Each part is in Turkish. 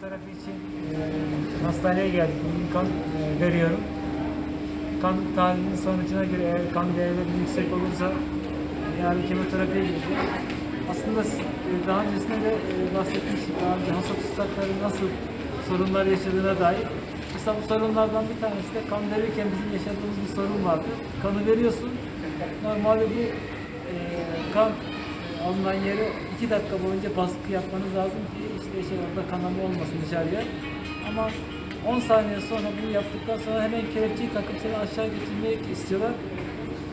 kemoterapi için e, hastaneye geldim. Bugün kan e, veriyorum. Kan tahlilinin sonucuna göre eğer kan değerleri yüksek olursa yarın kemoterapiye gideceğim. Aslında e, daha öncesinde de e, bahsetmiştik. Daha önce hasta tutsakların nasıl sorunlar yaşadığına dair. Mesela bu sorunlardan bir tanesi de kan verirken bizim yaşadığımız bir sorun vardı. Kanı veriyorsun. Normalde bu e, kan alınan yere iki dakika boyunca baskı yapmanız lazım ki işte şey orada kanama olmasın dışarıya. Ama 10 saniye sonra bunu yaptıktan sonra hemen kelepçeyi takıp seni aşağı götürmek istiyorlar.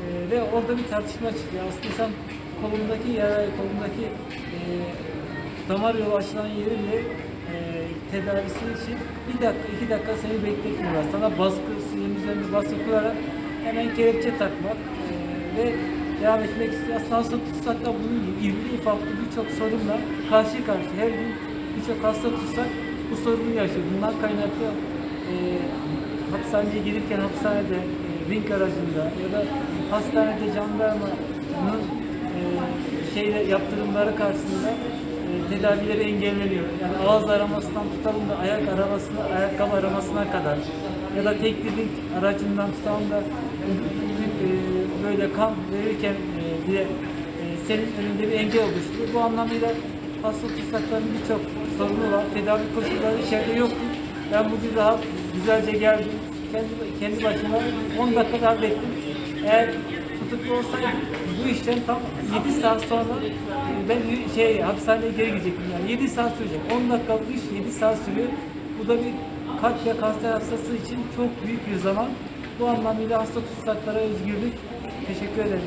E, ve orada bir tartışma çıkıyor. Aslında sen kolundaki yara, kolundaki e, damar yolu açılan yerin de e, tedavisi için bir dakika, iki dakika seni bekletmiyorlar. Sana baskı, senin üzerine baskı kurarak hemen kelepçe takmak e, ve devam etmek istiyor. Aslında hasta tutsak da bunun irili farklı birçok sorunla karşı karşı her gün birçok hasta tutsak bu sorunu yaşıyor. Bundan kaynaklı e, hapishaneye gelirken hapishanede e, ring aracında ya da hastanede jandarmanın e, şeyle yaptırımları karşısında e, tedavileri engelleniyor. Yani ağız aramasından tutalım da ayak aramasına, ayakkabı aramasına kadar ya da tek ring aracından tutalım da e, böyle kan verirken e, bile e, senin önünde bir engel oluşturuyor. Bu anlamıyla hasta tutsakların birçok sorunu var. Tedavi koşulları içeride yoktu. Ben bugün rahat, güzelce geldim. Kendi, kendi başıma 10 dakikada hallettim. Eğer tutuklu olsaydım bu işten tam 7 saat sonra e, ben şey hapishaneye geri gidecektim yani 7 saat sürecek. 10 dakikalık iş 7 saat sürüyor. Bu da bir kalp ve kanser hastası için çok büyük bir zaman. Bu anlamıyla hasta tutsaklara özgürlük. Teşekkür ederim.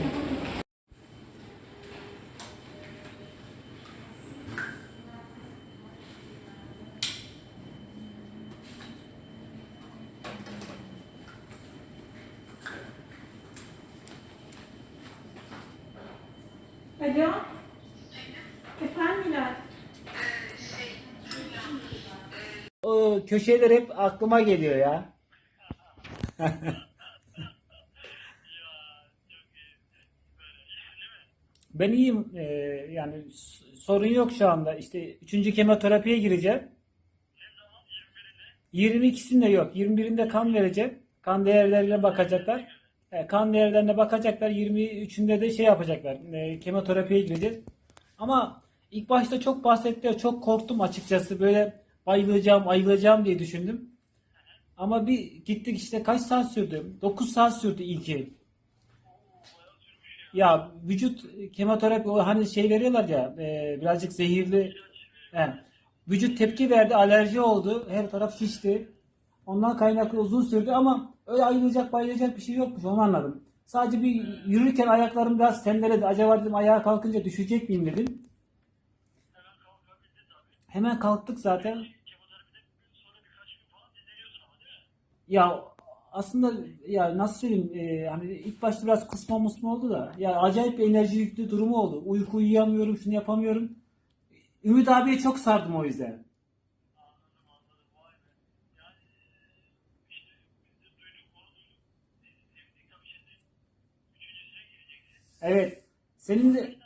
Alo. Efendim Hilal. O köşeler hep aklıma geliyor ya. Ben iyiyim. Ee, yani sorun yok şu anda. İşte üçüncü kemoterapiye gireceğim. 22'sinde yok. 21'inde kan vereceğim. Kan değerlerine bakacaklar. E, kan değerlerine bakacaklar. 23'ünde de şey yapacaklar. E, kemoterapiye gireceğiz. Ama ilk başta çok bahsettiler. Çok korktum açıkçası. Böyle bayılacağım, ayılacağım diye düşündüm. Ama bir gittik işte kaç saat sürdü? 9 saat sürdü ilki. Ya vücut kemoterapi hani şey veriyorlar ya e, birazcık zehirli. He. Vücut tepki verdi, alerji oldu. Her taraf şişti. Ondan kaynaklı uzun sürdü ama öyle ayılacak bayılacak bir şey yokmuş onu anladım. Sadece bir yürürken ayaklarım biraz sendeledi. Acaba dedim ayağa kalkınca düşecek miyim dedim. Hemen kalktık zaten. Ya aslında ya nasıl söyleyeyim e, hani ilk başta biraz kusma musma oldu da ya acayip bir enerji yüklü durumu oldu. Uyku uyuyamıyorum, şunu yapamıyorum. Ümit abiye çok sardım o yüzden. Evet. Senin de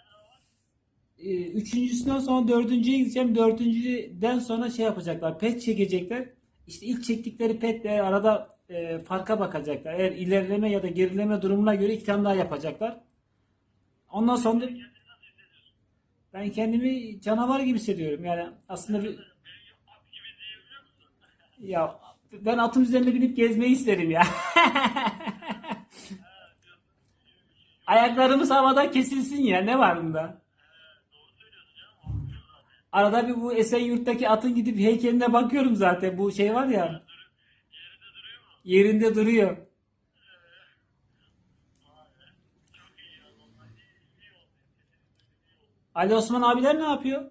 e, üçüncüsünden sonra dördüncüye gideceğim. Dördüncüden sonra şey yapacaklar. Pet çekecekler. İşte ilk çektikleri petle arada e, farka bakacaklar. Eğer ilerleme ya da gerileme durumuna göre iki tane daha yapacaklar. Ondan sonra ben kendimi canavar gibi hissediyorum. Yani aslında bir ya ben atın üzerine binip gezmeyi isterim ya. Ayaklarımız havada kesilsin ya. Ne var bunda? Arada bir bu Esenyurt'taki atın gidip heykeline bakıyorum zaten. Bu şey var ya. Yerinde duruyor. Ali Osman abiler ne yapıyor?